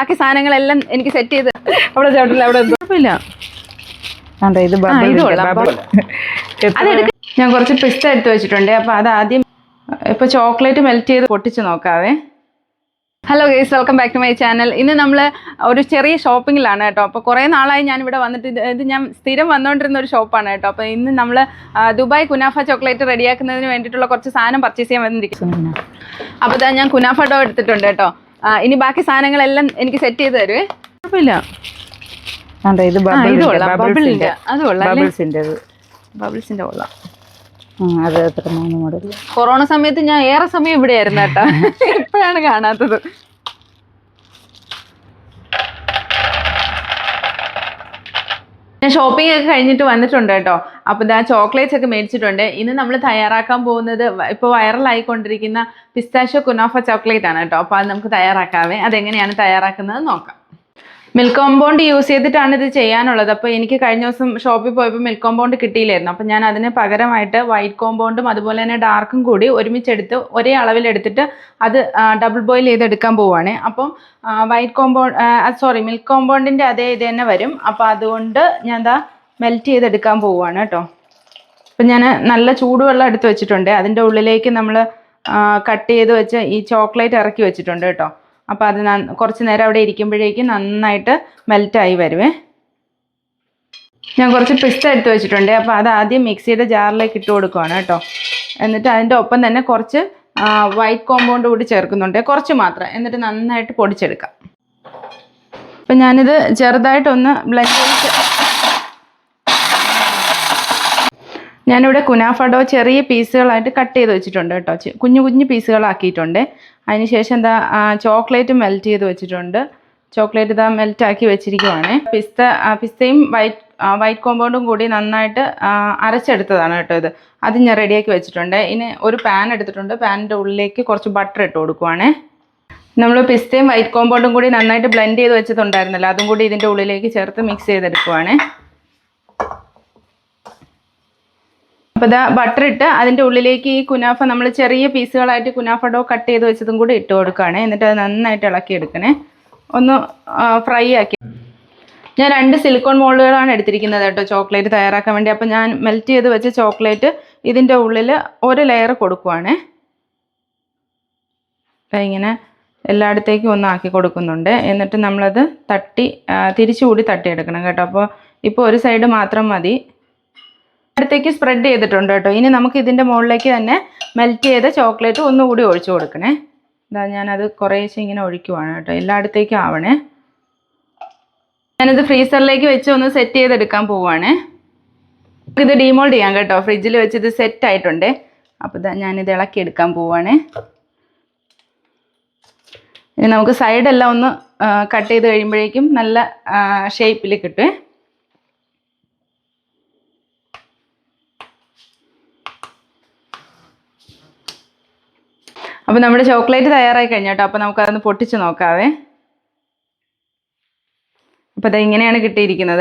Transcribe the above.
ബാക്കി സാധനങ്ങളെല്ലാം എനിക്ക് സെറ്റ് ചെയ്ത് അവിടെ ചേട്ടൻ അവിടെ കുഴപ്പമില്ല. ഇത് ഞാൻ കുറച്ച് പിസ്ത എടുത്ത് വെച്ചിട്ടുണ്ട്. അപ്പോൾ അത് ആദ്യം ഇപ്പോൾ ചോക്ലേറ്റ് മെൽറ്റ് ചെയ്ത് പൊട്ടിച്ച് നോക്കാവേ. Hello guys welcome back to my channel ഇന്ന് നമ്മൾ ഒരു ചെറിയ ഷോപ്പിങ്ങിലാണ് കേട്ടോ. അപ്പോൾ കുറേ നാളായി ഞാൻ ഇവിടെ വന്നിട്ട് ഇത് ഞാൻ സ്ഥിരം വന്നുകൊണ്ടിരുന്ന ഒരു ഷോപ്പാണ് കേട്ടോ. അപ്പോൾ ഇന്ന് നമ്മൾ ദുബായ് കുനാഫ ചോക്ലേറ്റ് റെഡിയാക്കുന്നതിന് വേണ്ടിയിട്ടുള്ള കുറച്ച് സാധനം പർച്ചേസ് ചെയ്യാൻ വന്നിരിക്കുന്നു. അപ്പോൾ ഞാൻ കുനാഫ ഡോ എടുത്തിട്ടുണ്ട് കേട്ടോ. ഇനി ബാക്കി സാധനങ്ങളെല്ലാം എനിക്ക് സെറ്റ് ചെയ്ത് തരുവേ കുഴപ്പമില്ല. ഇത്. അത്. ബബിൾസിന്റെ കൊള്ളാം. അത് എത്ര മൂന്ന് മോഡൽ കൊറോണ സമയത്ത് ഞാൻ ഏറെ സമയം ഇവിടെ ആയിരുന്നു കേട്ടോ. ഇപ്പോഴാണ് കാണാത്തത്. ഞാൻ ഷോപ്പിംഗ് ഒക്കെ കഴിഞ്ഞിട്ട് വന്നിട്ടുണ്ട് കേട്ടോ. അപ്പോൾ ഇതാ ചോക്ലേറ്റ്സ് ഒക്കെ മേടിച്ചിട്ടുണ്ട്. ഇന്ന് നമ്മൾ തയ്യാറാക്കാൻ പോകുന്നത് ഇപ്പോൾ വൈറലായിക്കൊണ്ടിരിക്കുന്ന പിസ്താഷോ കുനാഫ ചോക്ലേറ്റ് ആണ് കേട്ടോ. അപ്പോൾ അത് നമുക്ക് തയ്യാറാക്കാവേ. അതെങ്ങനെയാണ് തയ്യാറാക്കുന്നത് നോക്കാം. മിൽക്ക് കോമ്പൗണ്ട് യൂസ് ചെയ്തിട്ടാണ് ഇത് ചെയ്യാനുള്ളത്. അപ്പോൾ എനിക്ക് കഴിഞ്ഞ ദിവസം ഷോപ്പിൽ പോയപ്പോൾ മിൽക്ക് കോമ്പൗണ്ട് കിട്ടിയില്ലായിരുന്നു. അപ്പോൾ ഞാൻ അതിന് പകരമായിട്ട് വൈറ്റ് കോമ്പൗണ്ടും അതുപോലെ തന്നെ ഡാർക്കും കൂടി ഒരുമിച്ചെടുത്ത് ഒരേ അളവിലെടുത്തിട്ട് അത് ഡബിൾ ബോയിൽ ചെയ്തെടുക്കാൻ പോവുകയാണ് അപ്പം വൈറ്റ് കോമ്പൗണ്ട് സോറി മിൽക്ക് കോമ്പൗണ്ടിന്റെ അതേ ഇത് തന്നെ വരും. അപ്പോൾ അതുകൊണ്ട് ഞാൻ എന്താ മെൽറ്റ് ചെയ്തെടുക്കാൻ പോവുകയാണ് കേട്ടോ അപ്പം ഞാൻ നല്ല ചൂടുവെള്ളം എടുത്ത് വെച്ചിട്ടുണ്ട്. അതിന്റെ ഉള്ളിലേക്ക് നമ്മൾ കട്ട് ചെയ്ത് വെച്ച് ഈ ചോക്ലേറ്റ് ഇറക്കി വെച്ചിട്ടുണ്ട് കേട്ടോ അപ്പോൾ അത് കുറച്ച് നേരം അവിടെ ഇരിക്കുമ്പോഴേക്കും നന്നായിട്ട് മെൽറ്റായി വരുവേ. ഞാൻ കുറച്ച് പിസ്ത എടുത്ത് വെച്ചിട്ടുണ്ട്. അപ്പോൾ അത് ആദ്യം മിക്സിയുടെ ജാറിലേക്ക് ഇട്ട് കൊടുക്കുവാണ് കേട്ടോ. എന്നിട്ട് അതിന്റെ ഒപ്പം തന്നെ കുറച്ച് വൈറ്റ് കോമ്പൗണ്ട് കൂടി ചേർക്കുന്നുണ്ട്. കുറച്ച് മാത്രം. എന്നിട്ട് നന്നായിട്ട് പൊടിച്ചെടുക്കാം. അപ്പം ഞാനിത് ചെറുതായിട്ടൊന്ന് ബ്ലെൻഡ് ചെയ്ത് ഞാനിവിടെ കുനാഫഡോ ചെറിയ പീസുകളായിട്ട് കട്ട് ചെയ്ത് വെച്ചിട്ടുണ്ട് കേട്ടോ. കുഞ്ഞു കുഞ്ഞു പീസുകളാക്കിയിട്ടുണ്ട്. അതിനുശേഷം എന്താ ചോക്ലേറ്റ് മെൽറ്റ് ചെയ്ത് വെച്ചിട്ടുണ്ട്. ചോക്ലേറ്റ് ഇതാ മെൽറ്റ് ആക്കി വെച്ചിരിക്കുവാണ്. പിസ്ത പിസ്തയും വൈറ്റ് വൈറ്റ് കോമ്പൗണ്ടും കൂടി നന്നായിട്ട് അരച്ചെടുത്തതാണ് കേട്ടോ ഇത്. അത് ഞാൻ റെഡിയാക്കി വെച്ചിട്ടുണ്ട്. ഇനി ഒരു പാൻ എടുത്തിട്ടുണ്ട്. പാനിന്റെ ഉള്ളിലേക്ക് കുറച്ച് ബട്ടർ ഇട്ട് കൊടുക്കുവാണേ. നമ്മൾ പിസ്തയും വൈറ്റ് കോമ്പൗണ്ടും കൂടി നന്നായിട്ട് ബ്ലെൻഡ് ചെയ്ത് വെച്ചിട്ടുണ്ടായിരുന്നല്ലോ. അതും കൂടി ഇതിന്റെ ഉള്ളിലേക്ക് ചേർത്ത് മിക്സ് ചെയ്തെടുക്കുവാണേ. അപ്പോൾ ഇതാ ബട്ടർ ഇട്ട് അതിന്റെ ഉള്ളിലേക്ക് ഈ കുനാഫ നമ്മൾ ചെറിയ പീസുകളായിട്ട് കുനാഫ ഡോ കട്ട് ചെയ്ത് വെച്ചതും കൂടി ഇട്ട് കൊടുക്കുകയാണ്. എന്നിട്ട് അത് നന്നായിട്ട് ഇളക്കി എടുക്കണേ. ഒന്ന് ഫ്രൈ ആക്കി. ഞാൻ രണ്ട് സിലിക്കോൺ മോളുകളാണ് എടുത്തിരിക്കുന്നത് കേട്ടോ ചോക്ലേറ്റ് തയ്യാറാക്കാൻ വേണ്ടി. അപ്പോൾ ഞാൻ മെൽറ്റ് ചെയ്ത് വെച്ച ചോക്ലേറ്റ് ഇതിന്റെ ഉള്ളിൽ ഒരു ലെയർ കൊടുക്കുവാണേ. ഇങ്ങനെ എല്ലായിടത്തേക്കും ഒന്ന് ആക്കി കൊടുക്കുന്നുണ്ട്. എന്നിട്ട് നമ്മളത് തട്ടി തിരിച്ചുകൂടി തിരിച്ചു കൂടി തട്ടിയെടുക്കണം കേട്ടോ. അപ്പോൾ ഇപ്പോൾ ഒരു സൈഡ് മാത്രം മതി. അടുത്തേക്ക് സ്പ്രെഡ് ചെയ്തിട്ടുണ്ട് കേട്ടോ. ഇനി നമുക്ക് ഇതിന്റെ മുകളിലേക്ക് തന്നെ മെൽറ്റ് ചെയ്ത ചോക്ലേറ്റ് ഒന്നുകൂടി ഒഴിച്ചു കൊടുക്കണേ. ഇതാ ഞാനത് കുറേശ്ശെ ഇങ്ങനെ ഒഴിക്കുവാണ് കേട്ടോ. എല്ലായിടത്തേക്കും ആവണേ. ഞാനിത് ഫ്രീസറിലേക്ക് വെച്ച് ഒന്ന് സെറ്റ് ചെയ്തെടുക്കാൻ പോവുകയാണേ. ഇത് ഡീമോൾഡ് ചെയ്യാം കേട്ടോ. ഫ്രിഡ്ജിൽ വെച്ച് ഇത് സെറ്റ് ആയിട്ടുണ്ട്. അപ്പോൾ ഇതാ ഞാനിത് ഇളക്കി എടുക്കാൻ പോവുകയാണേ. ഇനി നമുക്ക് സൈഡെല്ലാം ഒന്ന് കട്ട് ചെയ്ത് കഴിയുമ്പോഴേക്കും നല്ല ഷേപ്പിൽ കിട്ടുമേ അപ്പോൾ നമ്മുടെ ചോക്ലേറ്റ് തയ്യാറായി കഴിഞ്ഞു കേട്ടോ അപ്പോൾ നമുക്കതൊന്ന് പൊട്ടിച്ച് നോക്കാവേ. അപ്പോൾ അത് ഇങ്ങനെയാണ് കിട്ടിയിരിക്കുന്നത്.